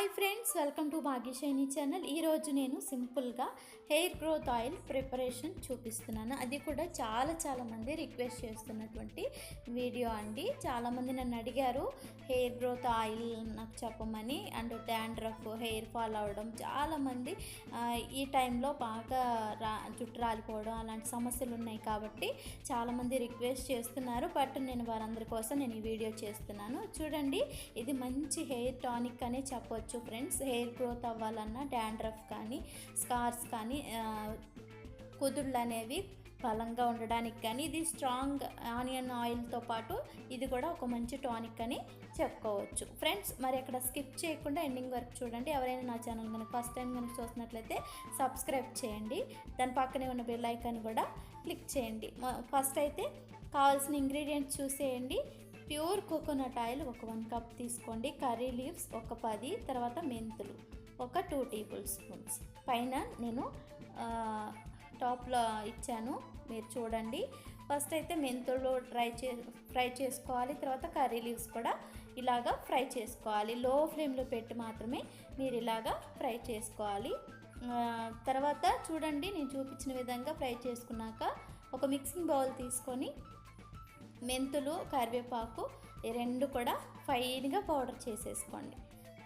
Hi friends welcome to Bhagyashaini channel ఈరోజు నేను సింపుల్గా హెయిర్ గ్రోత్ ఆయిల్ ప్రిపరేషన్ చూపిస్తున్నాను. అది కూడా చాలా చాలా మంది రిక్వెస్ట్ చేస్తున్నటువంటి వీడియో అండి. చాలామంది నన్ను అడిగారు హెయిర్ గ్రోత్ ఆయిల్ నాకు చెప్పమని. అండ్ డాండ్రఫ్ హెయిర్ ఫాల్ అవ్వడం చాలామంది ఈ టైంలో బాగా రా జుట్టు రాలిపోవడం అలాంటి సమస్యలు ఉన్నాయి కాబట్టి చాలామంది రిక్వెస్ట్ చేస్తున్నారు. బట్ నేను వారందరి కోసం నేను ఈ వీడియో చేస్తున్నాను. చూడండి ఇది మంచి హెయిర్ టానిక్ అనే చెప్పవచ్చు చెప్పొచ్చు ఫ్రెండ్స్. హెయిర్ గ్రోత్ అవ్వాలన్నా డాండ్రఫ్ కానీ స్కార్స్ కానీ కుదుళ్ళు అనేవి బలంగా ఉండడానికి కానీ ఇది స్ట్రాంగ్ ఆనియన్ ఆయిల్తో పాటు ఇది కూడా ఒక మంచి టానిక్ అని చెప్పుకోవచ్చు. ఫ్రెండ్స్ మరి అక్కడ స్కిప్ చేయకుండా ఎండింగ్ వరకు చూడండి. ఎవరైనా నా ఛానల్ కనుక ఫస్ట్ టైం కనుక చూసినట్లయితే సబ్స్క్రైబ్ చేయండి. దాని పక్కనే ఉన్న బెల్ ఐకాన్ కూడా క్లిక్ చేయండి. ఫస్ట్ అయితే కావాల్సిన ఇంగ్రీడియంట్స్ చూసేయండి. ప్యూర్ కోకోనట్ ఆయిల్ ఒక వన్ కప్ తీసుకోండి. కర్రీ లీవ్స్ ఒక పది తర్వాత మెంతులు ఒక టూ టేబుల్ స్పూన్స్. పైన నేను టాప్లో ఇచ్చాను. మీరు చూడండి. ఫస్ట్ అయితే మెంతులు ట్రై చే ఫ్రై చేసుకోవాలి. తర్వాత కర్రీ లీవ్స్ కూడా ఇలాగా ఫ్రై చేసుకోవాలి. లో ఫ్లేమ్లో పెట్టి మాత్రమే మీరు ఇలాగా ఫ్రై చేసుకోవాలి. తర్వాత చూడండి నేను చూపించిన విధంగా ఫ్రై చేసుకున్నాక ఒక మిక్సింగ్ బౌల్ తీసుకొని మెంతులు కరివేపాకు ఈ రెండు కూడా ఫైన్గా పౌడర్ చేసేసుకోండి.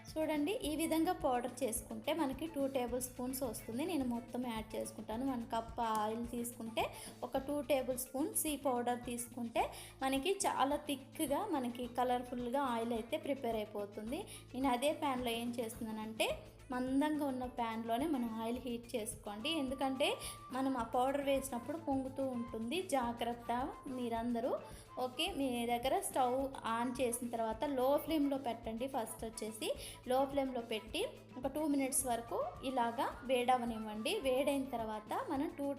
చూడండి ఈ విధంగా పౌడర్ చేసుకుంటే మనకి టూ టేబుల్ స్పూన్స్ వస్తుంది. నేను మొత్తం యాడ్ చేసుకుంటాను. వన్ కప్ ఆయిల్ తీసుకుంటే ఒక టూ టేబుల్ స్పూన్స్ ఈ పౌడర్ తీసుకుంటే మనకి చాలా థిక్గా మనకి కలర్ఫుల్గా ఆయిల్ అయితే ప్రిపేర్ అయిపోతుంది. నేను అదే ప్యాన్లో ఏం చేస్తున్నానంటే మందంగా ఉన్న ప్యాన్లోనే మనం ఆయిల్ హీట్ చేసుకోండి. ఎందుకంటే మనం ఆ పౌడర్ వేసినప్పుడు పొంగుతూ ఉంటుంది. జాగ్రత్త మీరందరూ. ఓకే మీ దగ్గర స్టవ్ ఆన్ చేసిన తర్వాత లో ఫ్లేమ్లో పెట్టండి. ఫస్ట్ వచ్చేసి లో ఫ్లేమ్లో పెట్టి ఒక టూ మినిట్స్ వరకు ఇలాగా వేడవనివ్వండి. వేడైన తర్వాత మనం టూ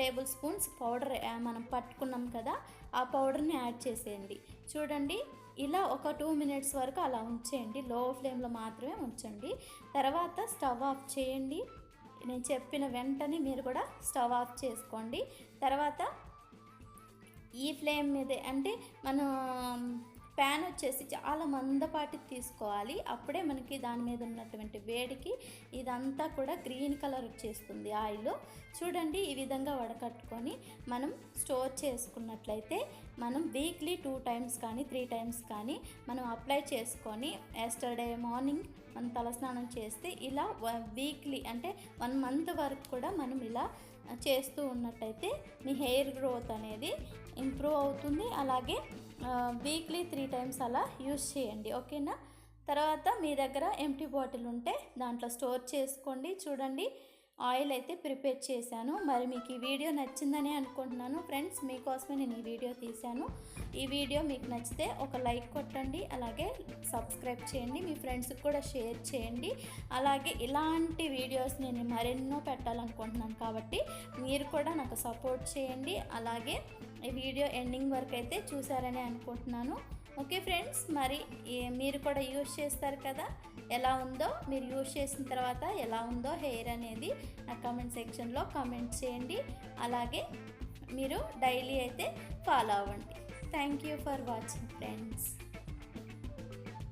టేబుల్ స్పూన్స్ పౌడర్ మనం పట్టుకున్నాం కదా ఆ పౌడర్ని యాడ్ చేసేయండి. చూడండి ఇలా ఒక టూ మినిట్స్ వరకు అలా ఉంచేయండి. లో ఫ్లేమ్లో మాత్రమే ఉంచండి. తర్వాత స్టవ్ ఆఫ్ చేయండి. నేను చెప్పిన వెంటనే మీరు కూడా స్టవ్ ఆఫ్ చేసుకోండి. తర్వాత ఈ ఫ్లేమ్ మీదే అంటే మనం ప్యాన్ వచ్చేసి చాలా మందపాటి తీసుకోవాలి. అప్పుడే మనకి దాని మీద ఉన్నటువంటి వేడికి ఇదంతా కూడా గ్రీన్ కలర్ వచ్చేస్తుంది ఆయిల్ చూడండి ఈ విధంగా వడకట్టుకొని మనం స్టోర్ చేసుకున్నట్లయితే మనం వీక్లీ టూ టైమ్స్ కానీ త్రీ టైమ్స్ కానీ మనం అప్లై చేసుకొని ఎస్టర్డే మార్నింగ్ మనం తలస్నానం చేస్తే ఇలా వీక్లీ అంటే వన్ మంత్ వరకు కూడా మనం ఇలా చేస్తూ ఉన్నట్టయితే మీ హెయిర్ గ్రోత్ అనేది ఇంప్రూవ్ అవుతుంది. అలాగే వీక్లీ త్రీ టైమ్స్ అలా యూస్ చేయండి. ఓకేనా? తర్వాత మీ దగ్గర ఎంటీ బాటిల్ ఉంటే దాంట్లో స్టోర్ చేసుకోండి. చూడండి. ఆయిల్ అయితే ప్రిపేర్ చేశాను. మరి మీకు ఈ వీడియో నచ్చిందని అనుకుంటున్నాను. ఫ్రెండ్స్ మీకోసమే నేను ఈ వీడియో తీశాను. ఈ వీడియో మీకు నచ్చితే ఒక లైక్ కొట్టండి అలాగే సబ్స్క్రైబ్ చేయండి మీ ఫ్రెండ్స్కి కూడా షేర్ చేయండి. అలాగే ఇలాంటి వీడియోస్ నేను మరెన్నో పెట్టాలనుకుంటున్నాను కాబట్టి మీరు కూడా నాకు సపోర్ట్ చేయండి. అలాగే ఈ వీడియో ఎండింగ్ వరకు అయితే చూసారని అనుకుంటున్నాను. ఓకే ఫ్రెండ్స్ మరి ఏ- మీరు కూడా యూజ్ చేస్తారు కదా? ఎలా ఉందో మీరు యూజ్ చేసిన తర్వాత ఎలా ఉందో హెయిర్ అనేది నా కామెంట్ సెక్షన్లో కామెంట్ చేయండి. అలాగే మీరు డైలీ అయితే ఫాలో అవ్వండి. Thank you for watching friends